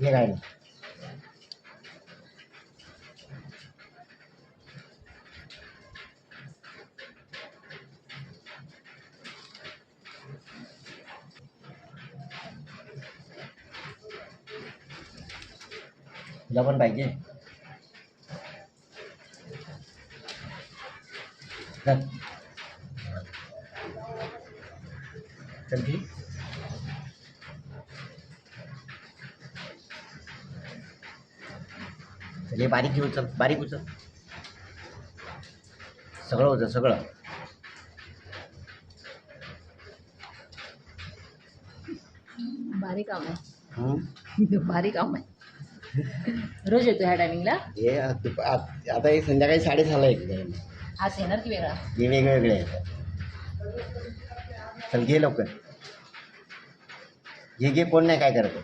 घे गाडी तुला पण पाहिजे. चल. चल हे बारीक घेऊ चल बारीक उचल सगळं होतं सगळं. बारीक काम आहे. हं? बारीक काम आहे. रोज येतो ह्या टायमिंगला हे आता हे संध्याकाळी साडेसहाला येते आज येणार की वेगळा? हे वेगळे वेगळे चल घे लवकर. घे घे कोण नाही काय करत.